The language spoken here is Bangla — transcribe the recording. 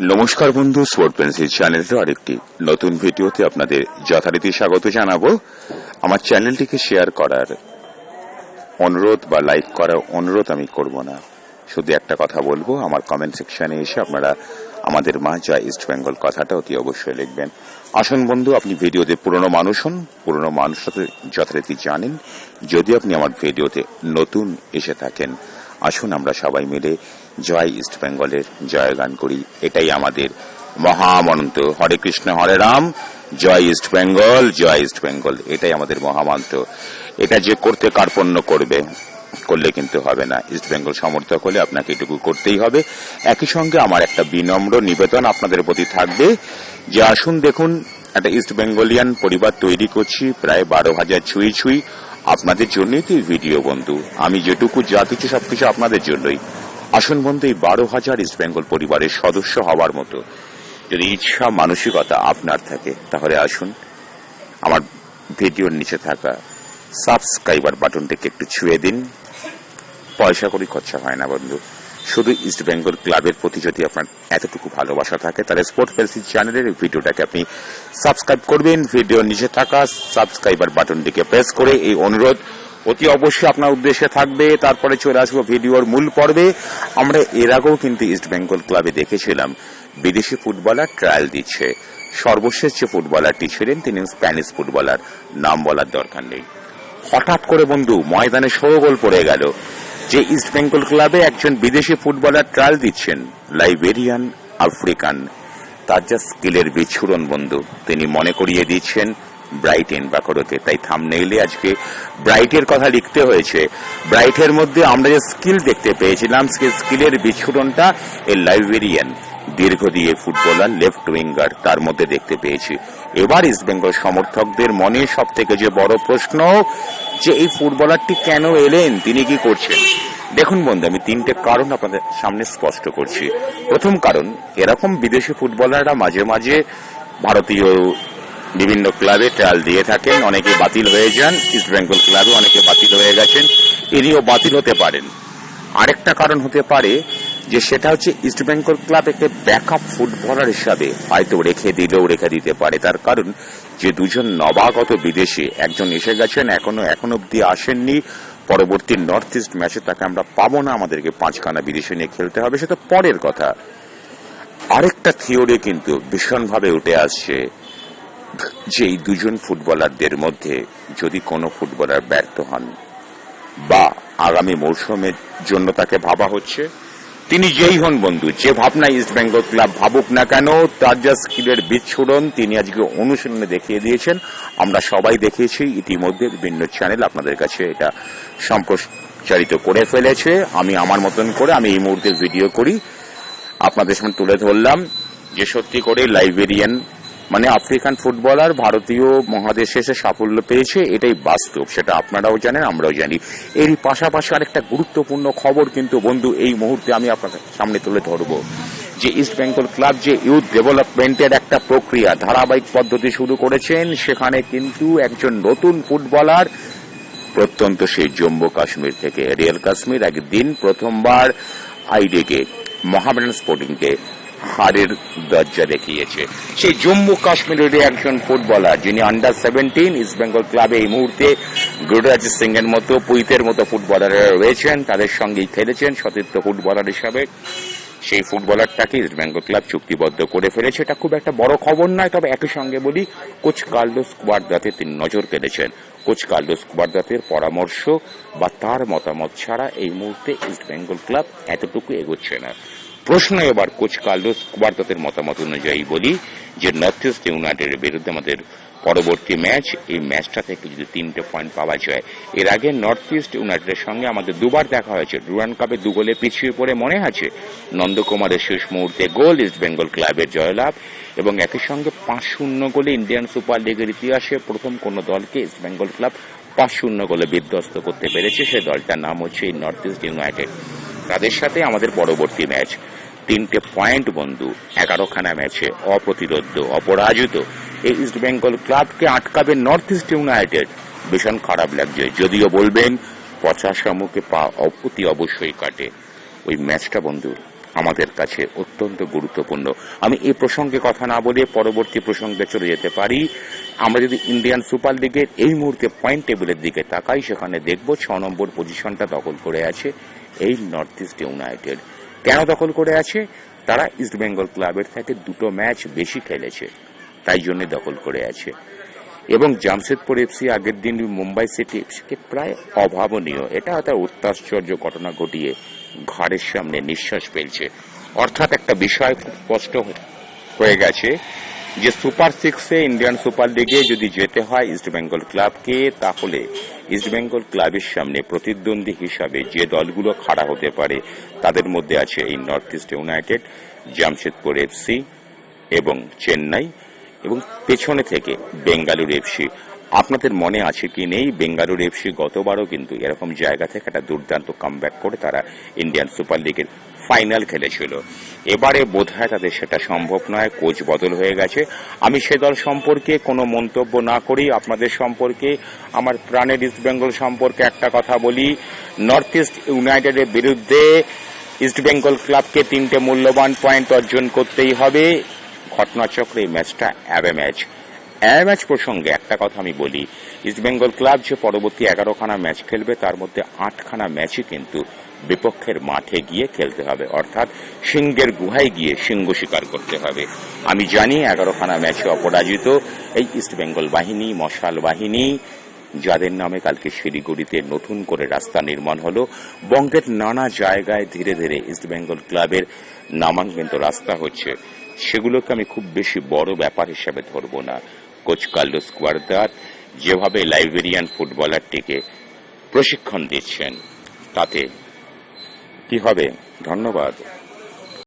নমস্কার বন্ধু স্পোর্ট পেন্সিল চ্যানেলের আরেকটি নতুন ভিডিওতে আপনাদের যথারীতি স্বাগত জানাব। আমার চ্যানেলটিকে শেয়ার করার অনুরোধ বা লাইক করার অনুরোধ আমি করব না। শুধু একটা কথা বলব, আমার কমেন্ট সেকশনে এসে আপনারা আমাদের মা যা ইস্ট বেঙ্গল কথাটা অতি অবশ্যই লিখবেন। আসুন বন্ধু, আপনি ভিডিওতে পুরনো মানুষ হন, পুরনো মানুষরা যথারীতি জানেন। যদি আপনি আমার ভিডিওতে নতুন এসে থাকেন আসুন আমরা সবাই মিলে জয় ইস্ট বেঙ্গলের জয়গান করি। এটাই আমাদের মহামন্ত্র। হরে কৃষ্ণ, হরে রাম। জয় ইস্ট বেঙ্গল, জয় ইস্ট বেঙ্গল। এটাই আমাদের মহামন্ত্র। এটা যে করতে কার্পণ্য করবে, করলে কিন্তু হবে না। ইস্ট বেঙ্গল সমর্থক হলে আপনাকে এটুকু করতেই হবে। একই সঙ্গে আমার একটা বিনম্র নিবেদন আপনাদের প্রতি থাকবে যে আসুন দেখুন, একটা ইস্ট বেঙ্গলিয়ান পরিবার তৈরি করছি, প্রায় বারো হাজার ছুঁই ছুঁই। আপনাদের জন্যই তো এই ভিডিও বন্ধু। আমি যেটুকু যা কিছু সবকিছু আপনাদের জন্যই। আসুন, বন্ধু, এই বারো হাজার ইস্ট বেঙ্গল পরিবারের সদস্য হওয়ার মতো যদি ইচ্ছা, মানসিকতা আপনার থাকে, তাহলে আসুন। আমার ভিডিওর নিচে থাকা সাবস্ক্রাইবার বাটনটিকে একটু ছুঁয়ে দিন। পয়সা করি, খরচা হয় না, বন্ধু। শুধু ইস্ট বেঙ্গল ক্লাবের প্রতি যদি আপনার এতটুকু ভালোবাসা থাকে, তাহলে স্পোর্ট পেলসি চ্যানেলের ভিডিওটাকে আপনি সাবস্ক্রাইব করবেন। ভিডিওর নিচে থাকা সাবস্ক্রাইবার বাটনটিকে প্রেস করে এই অনুরোধ অতি অবশ্যই আপনার উদ্দেশ্যে থাকবে। তারপরে চলে আসব ভিডিওর মূল পর্বে। আমরা এর আগেও কিন্তু ইস্ট বেঙ্গল ক্লাবে দেখেছিলাম, বিদেশি ফুটবলার ট্রায়াল দিচ্ছে। সর্বশেষ যে ফুটবলারটি ছিলেন, তিনি স্প্যানিশ ফুটবলার নাম বলার দরকার নেই। হঠাৎ করে বন্ধু, ময়দানে ষোলো গোল পড়ে গেল। যে ইস্ট বেঙ্গল ক্লাবে একজন বিদেশি ফুটবলার ট্রায়াল দিচ্ছেন, লাইবেরিয়ান আফ্রিকান। তার যা স্কিলের বিচ্ছুরণ বন্ধু, তিনি মনে করিয়ে দিচ্ছেন ব্রাইটেন বাকরকে তাই থামনেইলে আজকে ব্রাইটের কথা লিখতে হয়েছে। ব্রাইটের মধ্যে আমরা যে স্কিল দেখতে পেয়েছিলাম, সে স্কিলের বিচ্ছুরণটা এই লাইবেরিয়ান দীর্ঘ দিয়ে ফুটবলার লেফট উইঙ্গার তার মধ্যে দেখতে পেয়েছি। এবার ইস্টবেঙ্গল সমর্থকদের মনে সব থেকে যে বড় প্রশ্ন, যে এই ফুটবলারটি কেন এলেন, তিনি কি করছেন? দেখুন বন্ধু, আমি তিনটে কারণ আপনাদের সামনে স্পষ্ট করছি। প্রথম কারণ, এরকম বিদেশি ফুটবলাররা মাঝে মাঝে ভারতীয় বিভিন্ন ক্লাবে ট্রায়াল দিয়ে থাকেন, অনেকে বাতিল হয়ে যান, ইস্ট বেঙ্গল ক্লাবে অনেকে বাতিল হয়ে গেছেন, ইনিও বাতিল হতে পারেন। আরেকটা কারণ হতে পারে যে সেটা হচ্ছে ইস্ট বেঙ্গল ক্লাব একে ব্যাকআপ ফুটবলার হিসাবে হয়তো রেখে দিলেও রেখে দিতে পারে। তার কারণ যে দুজন নবাগত বিদেশে, একজন এসে গেছেন, এখনও, এখন অব্দি আসেননি। পরবর্তী নর্থ ইস্ট ম্যাচে তাকে আমরা পাবো না, আমাদেরকে পাঁচখানা বিদেশি নিয়ে খেলতে হবে, সেটা পরের কথা। আরেকটা থিওরি কিন্তু ভীষণভাবে উঠে আসছে। যে দুজন ফুটবলারদের মধ্যে যদি কোনো ফুটবলার ব্যর্থ হন, বা আগামী মৌসুমের জন্য তাকে ভাবা হচ্ছে, তিনি যেই হন বন্ধু, যে ভাবনা ইস্ট বেঙ্গল ক্লাব ভাবুক না কেন, তার যা স্কিলের বিচ্ছুরণ তিনি আজকে অনুশীলনে দেখিয়ে দিয়েছেন, আমরা সবাই দেখিয়েছি ইতিমধ্যে বিভিন্ন চ্যানেল আপনাদের কাছে এটা সম্প্রচারিত করে ফেলেছে। আমি আমার মতন করে আমি এই মুহূর্তে ভিডিও করি, আপনাদের সামনে তুলে ধরলাম যে সত্যি করে লাইবেরিয়ান মানে আফ্রিকান ফুটবলার ভারতীয় মহাদেশে এসে সাফল্য পেয়েছে, এটাই বাস্তব, সেটা আপনারাও জানেন, আমরাও জানি। এরই পাশাপাশি আরেকটা গুরুত্বপূর্ণ খবর কিন্তু বন্ধু, এই মুহূর্তে আমি আপনাদের সামনে তুলে ধরব যে ইস্ট বেঙ্গল ক্লাব যে ইউথ ডেভেলপমেন্টের একটা প্রক্রিয়া, ধারাবাহিক পদ্ধতি শুরু করেছেন, সেখানে কিন্তু একজন নতুন ফুটবলার প্রত্যন্ত সেই জম্মু কাশ্মীর থেকে, রিয়েল কাশ্মীর একদিন প্রথমবার আইডিকে, মহামেডান স্পোর্টিংকে হারের দরজা দেখিয়েছে। সেই জম্মু কাশ্মীরের একজন ফুটবলার, যিনি আন্ডার সেভেন্টিন ইস্ট বেঙ্গল ক্লাবে এই মুহূর্তে গুরুরাজ সিং এর মতো পুইতের মতো ফুটবলাররা রয়েছেন। তাদের সঙ্গেই খেলেছেন সতীর্থ ফুটবলার হিসাবে। সেই ফুটবলারটাকে ইস্ট বেঙ্গল ক্লাব চুক্তিবদ্ধ করে ফেলেছে। এটা খুব একটা বড় খবর নয়, তবে একই সঙ্গে বলি, কোচ কার্লোস কুয়ারদাতে তিনি নজর কেড়েছেন। কোচ কার্লোস কুয়ারদাতের পরামর্শ বা তার মতামত ছাড়া এই মুহূর্তে ইস্ট বেঙ্গল ক্লাব এতটুকু এগোচ্ছে না। প্রশ্ন এবার কোচ কার্লোস কুয়ারদাতের মতামত অনুযায়ী বলি যে নর্থ ইস্ট ইউনাইটেডের বিরুদ্ধে আমাদের পরবর্তী ম্যাচ, এই ম্যাচটা থেকে যদি তিনটে পয়েন্ট পাওয়া যায়। এর আগে নর্থ ইস্ট ইউনাইটেডের সঙ্গে আমাদের দুবার দেখা হয়েছে। ডুরান কাপে দু গোলে পিছিয়ে পড়ে মনে আছে? নন্দকুমারের শেষ মুহূর্তে গোল ইস্ট বেঙ্গল ক্লাবের জয়লাভ এবং একই সঙ্গে পাঁচ শূন্য গোলে ইন্ডিয়ান সুপার লিগের ইতিহাসে প্রথম কোন দলকে ইস্ট বেঙ্গল ক্লাব পাঁচ শূন্য গোলে বিধ্বস্ত করতে পেরেছে। সে দলটার নাম হচ্ছে নর্থ ইস্ট ইউনাইটেড তাদের সাথে আমাদের পরবর্তী ম্যাচ। তিনটে পয়েন্ট বন্ধু, এগারোখানা ম্যাচে অপ্রতিরোধ্য অপরাজিত। এই ইস্ট বেঙ্গল ক্লাবকে আটকাবে নর্থ ইস্ট ইউনাইটেড। ভীষণ খারাপ লাগছে। যদিও বলবেন পচা মুখে পা অতি অবশ্যই কাটে। ওই ম্যাচটা বন্ধু, আমাদের কাছে অত্যন্ত গুরুত্বপূর্ণ। আমি এই প্রসঙ্গে কথা না বলে পরবর্তী প্রসঙ্গে চলে যেতে পারি। আমরা যদি ইন্ডিয়ান সুপার লিগের এই মুহূর্তে পয়েন্ট টেবিলের দিকে তাকাই, সেখানে দেখব ছ নম্বর পজিশনটা দখল করে আছে। এই নর্থ ইস্ট ইউনাইটেড কেন দখল করে আছে? তারা ইস্ট বেঙ্গল ক্লাবের থেকে দুটো ম্যাচ বেশি খেলেছে, তাই জন্য দখল করে আছে। এবং জামশেদপুর এফসি আগের দিন মুম্বাই সিটি এফসিকে প্রায় অভাবনীয়, এটা একটা অত্যাশ্চর্য ঘটনা ঘটিয়ে ঘরের সামনে নিঃশ্বাস ফেলছে। অর্থাৎ একটা বিষয় খুব স্পষ্ট হয়ে গেছে যে সুপার সিক্সে ইন্ডিয়ান সুপার লিগে যদি যেতে হয় ইস্টবেঙ্গল ক্লাবকে, তাহলে ইস্টবেঙ্গল ক্লাবের সামনে প্রতিদ্বন্দ্বী হিসাবে যে দলগুলো খাড়া হতে পারে, তাদের মধ্যে আছে এই North East United, Jamshedpur FC এবং চেন্নাই এবং পেছনে থেকে বেঙ্গালুরু এফসি। আপনাদের মনে আছে কি নেই? বেঙ্গালুরু এফসি গতবারও কিন্তু এরকম জায়গা থেকে একটা দুর্দান্ত কামব্যাক করে তারা ইন্ডিয়ান সুপার লিগের ফাইনাল খেলেছিল। এবারে বোধহয় তাদের সেটা সম্ভব নয় কোচ বদল হয়ে গেছে। আমি সে দল সম্পর্কে কোনো মন্তব্য না করি আপনাদের সম্পর্কে, আমার প্রাণের ইস্ট বেঙ্গল সম্পর্কে একটা কথা বলি। নর্থ ইস্ট ইউনাইটেডের বিরুদ্ধে ইস্ট বেঙ্গল ক্লাবকে তিনটে মূল্যবান পয়েন্ট অর্জন করতেই হবে। ঘটনাচক্রে এই ম্যাচটা অ্যাবে ম্যাচ অ্যাবে ম্যাচ প্রসঙ্গে একটা কথা আমি বলি। ইস্ট বেঙ্গল ক্লাব যে পরবর্তী এগারোখানা ম্যাচ খেলবে, তার মধ্যে আটখানা ম্যাচই কিন্তু বিপক্ষের মাঠে গিয়ে খেলতে হবে। অর্থাৎ সিংহের গুহায় গিয়ে সিংহ শিকার করতে হবে। আমি জানি এগারোখানা ম্যাচে অপরাজিত এই ইস্ট বেঙ্গল বাহিনী, মশাল বাহিনী, যাদের নামে কালকে শিলিগুড়িতে নতুন করে রাস্তা নির্মাণ হলো। বঙ্গের নানা জায়গায় ধীরে ধীরে ইস্ট বেঙ্গল ক্লাবের নামাঙ্কিত রাস্তা হচ্ছে। সেগুলোকে আমি খুব বেশি বড় ব্যাপার হিসেবে ধরব না। কোচ কার্লোস কোয়ার্দার যেভাবে লাইবেরিয়ান ফুটবলারটিকে প্রশিক্ষণ দিচ্ছেন তাতে কি হবে? ধন্যবাদ।